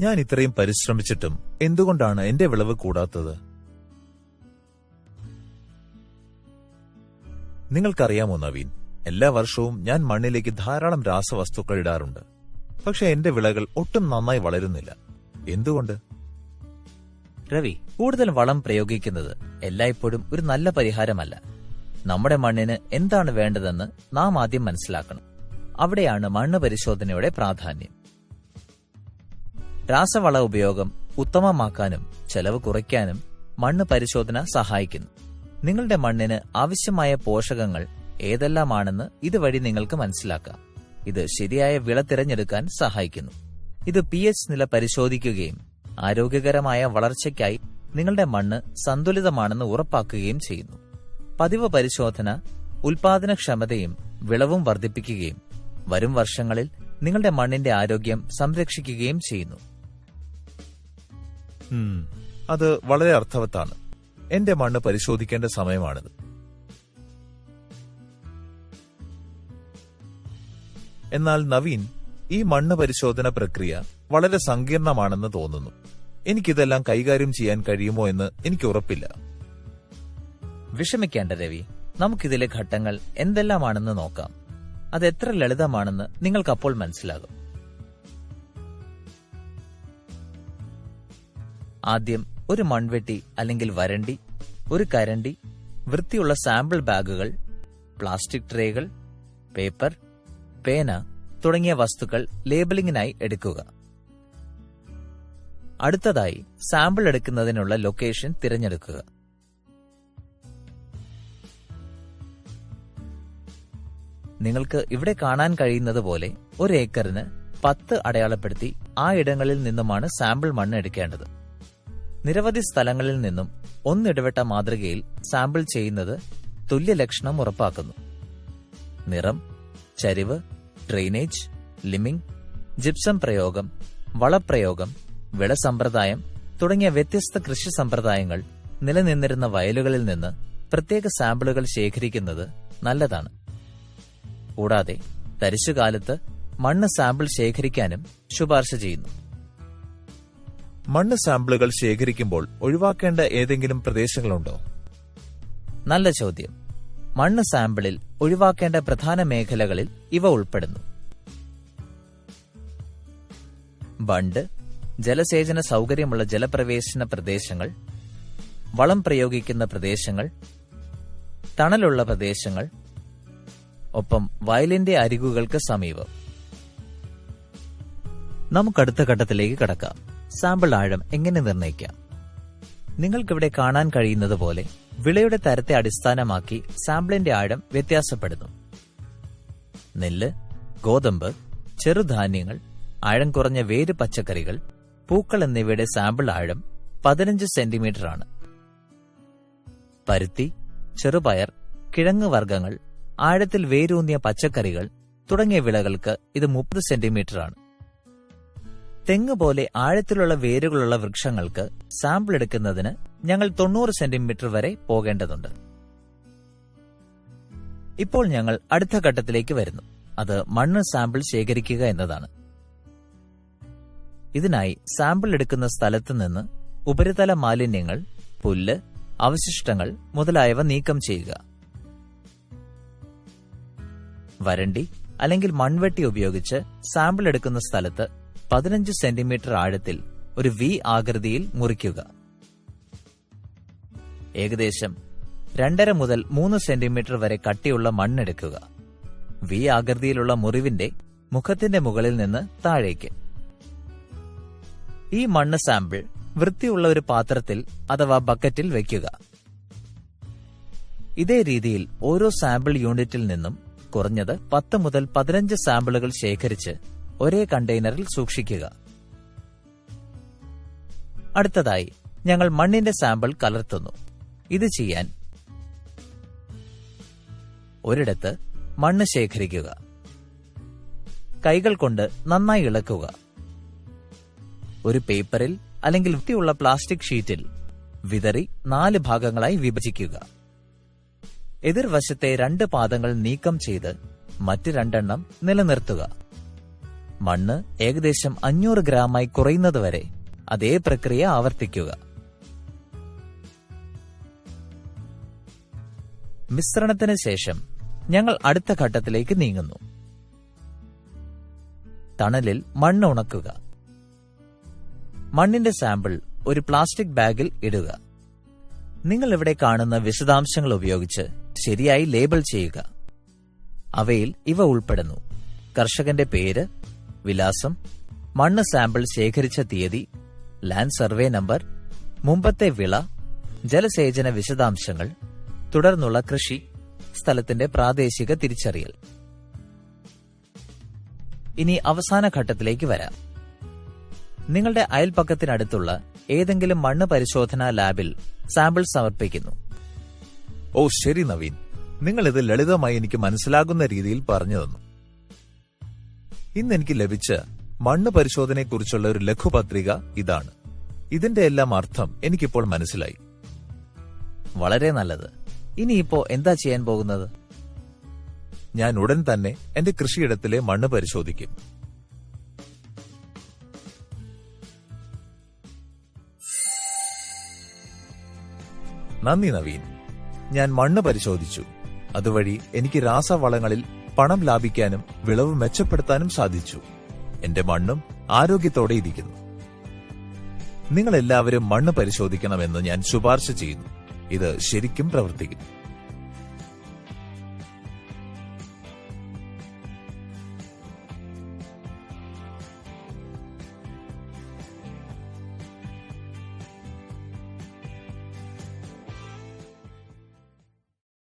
ഞാൻ ഇത്രയും പരിശ്രമിച്ചിട്ടും എന്തുകൊണ്ടാണ് എന്റെ വിളവ് കൂടാത്തത്? നിങ്ങൾക്കറിയാമോ നവീൻ എല്ലാ വർഷവും ഞാൻ മണ്ണിലേക്ക് ധാരാളം രാസവസ്തുക്കൾ ഇടാറുണ്ട്. പക്ഷെ എന്റെ വിളകൾ ഒട്ടും നന്നായി വളരുന്നില്ല. എന്തുകൊണ്ട്? രവി കൂടുതൽ വളം പ്രയോഗിക്കുന്നത് എല്ലായ്പ്പോഴും ഒരു നല്ല പരിഹാരമല്ല. നമ്മുടെ മണ്ണിന് എന്താണ് വേണ്ടതെന്ന് നാം ആദ്യം മനസ്സിലാക്കണം. അവിടെയാണ് മണ്ണ് പരിശോധനയുടെ പ്രാധാന്യം. രാസവള ഉപയോഗം ഉത്തമമാക്കാനും ചെലവ് കുറയ്ക്കാനും മണ്ണ് പരിശോധന സഹായിക്കുന്നു. നിങ്ങളുടെ മണ്ണിന് ആവശ്യമായ പോഷകങ്ങൾ ഏതെല്ലാമാണെന്ന് ഇതുവഴി നിങ്ങൾക്ക് മനസ്സിലാക്കാം. ഇത് ശരിയായ വിള തിരഞ്ഞെടുക്കാൻ സഹായിക്കുന്നു. ഇത് പി എച്ച് നില പരിശോധിക്കുകയും ആരോഗ്യകരമായ വളർച്ചയ്ക്കായി നിങ്ങളുടെ മണ്ണ് സന്തുലിതമാണെന്ന് ഉറപ്പാക്കുകയും ചെയ്യുന്നു. പതിവ് പരിശോധന ഉൽപാദനക്ഷമതയും വിളവും വർദ്ധിപ്പിക്കുകയും വരും വർഷങ്ങളിൽ നിങ്ങളുടെ മണ്ണിന്റെ ആരോഗ്യം സംരക്ഷിക്കുകയും ചെയ്യുന്നു. അത് വളരെ അർത്ഥവത്താണ്. എന്റെ മണ്ണ് പരിശോധിക്കേണ്ട സമയമാണിത്. എന്നാൽ നവീൻ ഈ മണ്ണ് പരിശോധന പ്രക്രിയ വളരെ സങ്കീർണമാണെന്ന് തോന്നുന്നു. എനിക്കിതെല്ലാം കൈകാര്യം ചെയ്യാൻ കഴിയുമോ എന്ന് എനിക്ക് ഉറപ്പില്ല. വിഷമിക്കേണ്ട രവി. നമുക്കിതിലെ ഘട്ടങ്ങൾ എന്തെല്ലാമാണെന്ന് നോക്കാം. അത് എത്ര ലളിതമാണെന്ന് നിങ്ങൾക്കപ്പോൾ മനസ്സിലാകും. ആദ്യം ഒരു മൺവെട്ടി അല്ലെങ്കിൽ വരണ്ടി ഒരു കരണ്ടി വൃത്തിയുള്ള സാമ്പിൾ ബാഗുകൾ പ്ലാസ്റ്റിക് ട്രേകൾ പേപ്പർ പേന തുടങ്ങിയ വസ്തുക്കൾ ലേബലിംഗിനായി എടുക്കുക. അടുത്തതായി സാമ്പിൾ എടുക്കുന്നതിനുള്ള ലൊക്കേഷൻ തിരഞ്ഞെടുക്കുക. നിങ്ങൾക്ക് ഇവിടെ കാണാൻ കഴിയുന്നത് പോലെ ഒരു ഏക്കറിന് പത്ത് അടയാളപ്പെടുത്തി ആ ഇടങ്ങളിൽ നിന്നുമാണ് സാമ്പിൾ മണ്ണ് എടുക്കേണ്ടത്. നിരവധി സ്ഥലങ്ങളിൽ നിന്നും ഒന്നിടവിട്ട മാതൃകയിൽ സാമ്പിൾ ചെയ്യുന്നത് തുല്യലക്ഷണം ഉറപ്പാക്കുന്നു. നിറം ചരിവ് ഡ്രെയിനേജ് ലിമിംഗ് ജിപ്സം പ്രയോഗം വളപ്രയോഗം വിളസമ്പ്രദായം തുടങ്ങിയ വ്യത്യസ്ത കൃഷി സമ്പ്രദായങ്ങൾ നിലനിന്നിരുന്ന വയലുകളിൽ നിന്ന് പ്രത്യേക സാമ്പിളുകൾ ശേഖരിക്കുന്നത് നല്ലതാണ്. കൂടാതെ തരിശുകാലത്ത് മണ്ണ് സാമ്പിൾ ശേഖരിക്കാനും ശുപാർശ ചെയ്യുന്നു. മണ്ണ് സാമ്പിളുകൾ ശേഖരിക്കുമ്പോൾ ഒഴിവാക്കേണ്ട ഏതെങ്കിലും പ്രദേശങ്ങളുണ്ടോ? നല്ല ചോദ്യം. മണ്ണ് സാമ്പിളിൽ ഒഴിവാക്കേണ്ട പ്രധാന മേഖലകളിൽ ഇവ ഉൾപ്പെടുന്നു. ബണ്ട് ജലസേചന സൗകര്യമുള്ള ജലപ്രവേശന പ്രദേശങ്ങൾ വളം പ്രയോഗിക്കുന്ന പ്രദേശങ്ങൾ തണലുള്ള പ്രദേശങ്ങൾ ഒപ്പം വയലിന്റെ അരികുകൾക്ക് സമീപം. നമുക്കടുത്ത ഘട്ടത്തിലേക്ക് കടക്കാം. സാമ്പിൾ ആഴം എങ്ങനെ നിർണയിക്കാം? നിങ്ങൾക്കിവിടെ കാണാൻ കഴിയുന്നത് പോലെ വിളയുടെ തരത്തെ അടിസ്ഥാനമാക്കി സാമ്പിളിന്റെ ആഴം വ്യത്യാസപ്പെടുന്നു. നെല്ല് ഗോതമ്പ് ചെറുധാന്യങ്ങൾ ആഴം കുറഞ്ഞ വേര് പച്ചക്കറികൾ പൂക്കൾ എന്നിവയുടെ സാമ്പിൾ ആഴം പതിനഞ്ച് സെന്റിമീറ്റർ ആണ്. പരുത്തി ചെറുപയർ കിഴങ്ങ് വർഗങ്ങൾ ആഴത്തിൽ വേരൂന്നിയ പച്ചക്കറികൾ തുടങ്ങിയ വിളകൾക്ക് ഇത് മുപ്പത് സെന്റിമീറ്റർ ആണ്. തെങ്ങ് പോലെ ആഴത്തിലുള്ള വേരുകളുള്ള വൃക്ഷങ്ങൾക്ക് സാമ്പിൾ എടുക്കുന്നതിന് ഞങ്ങൾ തൊണ്ണൂറ് സെന്റിമീറ്റർ വരെ പോകേണ്ടതുണ്ട്. ഇപ്പോൾ ഞങ്ങൾ അടുത്ത ഘട്ടത്തിലേക്ക് വരുന്നു. അത് മണ്ണ് സാമ്പിൾ ശേഖരിക്കുക എന്നതാണ്. ഇതിനായി സാമ്പിൾ എടുക്കുന്ന സ്ഥലത്ത് നിന്ന് ഉപരിതല മാലിന്യങ്ങൾ പുല്ല് അവശിഷ്ടങ്ങൾ മുതലായവ നീക്കം ചെയ്യുക. വരണ്ടി അല്ലെങ്കിൽ മൺവെട്ടി ഉപയോഗിച്ച് സാമ്പിൾ എടുക്കുന്ന സ്ഥലത്ത് പതിനഞ്ച് സെന്റിമീറ്റർ ആഴത്തിൽ ഒരു വി ആകൃതിയിൽ മുറിക്കുക. ഏകദേശം രണ്ടര മുതൽ മൂന്ന് സെന്റിമീറ്റർ വരെ കട്ടിയുള്ള മണ്ണെടുക്കുക. വി ആകൃതിയിലുള്ള മുറിവിന്റെ മുഖത്തിന്റെ മുകളിൽ നിന്ന് താഴേക്ക്. ഈ മണ്ണ് സാമ്പിൾ വൃത്തിയുള്ള ഒരു പാത്രത്തിൽ അഥവാ ബക്കറ്റിൽ വയ്ക്കുക ഇതേ രീതിയിൽ ഓരോ സാമ്പിൾ യൂണിറ്റിൽ നിന്നും കുറഞ്ഞത് പത്ത് മുതൽ പതിനഞ്ച് സാമ്പിളുകൾ ശേഖരിച്ച് ഒരേ കണ്ടെയ്നറിൽ സൂക്ഷിക്കുക. അടുത്തതായി ഞങ്ങൾ മണ്ണിന്റെ സാമ്പിൾ കലർത്തുന്നു. ഇത് ചെയ്യാൻ ഒരിടത്ത് മണ്ണ് ശേഖരിക്കുക. കൈകൾ കൊണ്ട് നന്നായി ഇളക്കുക. ഒരു പേപ്പറിൽ അല്ലെങ്കിൽ വൃത്തിയുള്ള പ്ലാസ്റ്റിക് ഷീറ്റിൽ വിതറി നാല് ഭാഗങ്ങളായി വിഭജിക്കുക. എതിർവശത്തെ രണ്ട് പാദങ്ങൾ നീക്കം ചെയ്ത് മറ്റ് രണ്ടെണ്ണം നിലനിർത്തുക. മണ്ണ് ഏകദേശം അഞ്ഞൂറ് ഗ്രാമായി കുറയുന്നതുവരെ അതേ പ്രക്രിയ ആവർത്തിക്കുക. മിശ്രണത്തിന് ശേഷം ഞങ്ങൾ അടുത്ത ഘട്ടത്തിലേക്ക് നീങ്ങുന്നു. തണലിൽ മണ്ണ് ഉണക്കുക. മണ്ണിന്റെ സാമ്പിൾ ഒരു പ്ലാസ്റ്റിക് ബാഗിൽ ഇടുക. നിങ്ങൾ ഇവിടെ കാണുന്ന വിശദാംശങ്ങൾ ഉപയോഗിച്ച് ശരിയായി ലേബൽ ചെയ്യുക. അവയിൽ ഇവ ഉൾപ്പെടുന്നു. കർഷകന്റെ പേര് വിലാസം മണ്ണ് സാമ്പിൾ ശേഖരിച്ച തീയതി ലാൻഡ് സർവേ നമ്പർ മുമ്പത്തെ വിള ജലസേചന വിശദാംശങ്ങൾ തുടർന്നുള്ള കൃഷി സ്ഥലത്തിന്റെ പ്രാദേശിക തിരിച്ചറിയൽ. ഇനി അവസാന ഘട്ടത്തിലേക്ക് വരാം. നിങ്ങളുടെ അയൽപ്പക്കത്തിനടുത്തുള്ള ഏതെങ്കിലും മണ്ണ് പരിശോധനാ ലാബിൽ സാമ്പിൾ സമർപ്പിക്കുന്നു. ഓ ശരി നവീൻ. നിങ്ങൾ ഇത് ലളിതമായി എനിക്ക് മനസ്സിലാകുന്ന രീതിയിൽ പറഞ്ഞു തന്നു. ഇന്ന് എനിക്ക് ലഭിച്ച മണ്ണ് പരിശോധനയെക്കുറിച്ചുള്ള ഒരു ലഘുപത്രിക ഇതാണ്. ഇതിന്റെ എല്ലാം അർത്ഥം എനിക്കിപ്പോൾ മനസ്സിലായി. വളരെ നല്ലത്. ഇനിയിപ്പോ എന്താ ചെയ്യാൻ പോകുന്നത്? ഞാൻ ഉടൻ തന്നെ എന്റെ കൃഷിയിടത്തിലെ മണ്ണ് പരിശോധിക്കും. നന്ദി നവീൻ. ഞാൻ മണ്ണ് പരിശോധിച്ചു. അതുവഴി എനിക്ക് രാസവളങ്ങളിൽ പണം ലാഭിക്കാനും വിളവ് മെച്ചപ്പെടുത്താനും സാധിച്ചു. എന്റെ മണ്ണും ആരോഗ്യത്തോടെ ഇരിക്കുന്നു. നിങ്ങൾ എല്ലാവരും മണ്ണ് പരിശോധിക്കണമെന്ന് ഞാൻ ശുപാർശ ചെയ്യുന്നു. ഇത് ശരിക്കും പ്രവർത്തിക്കും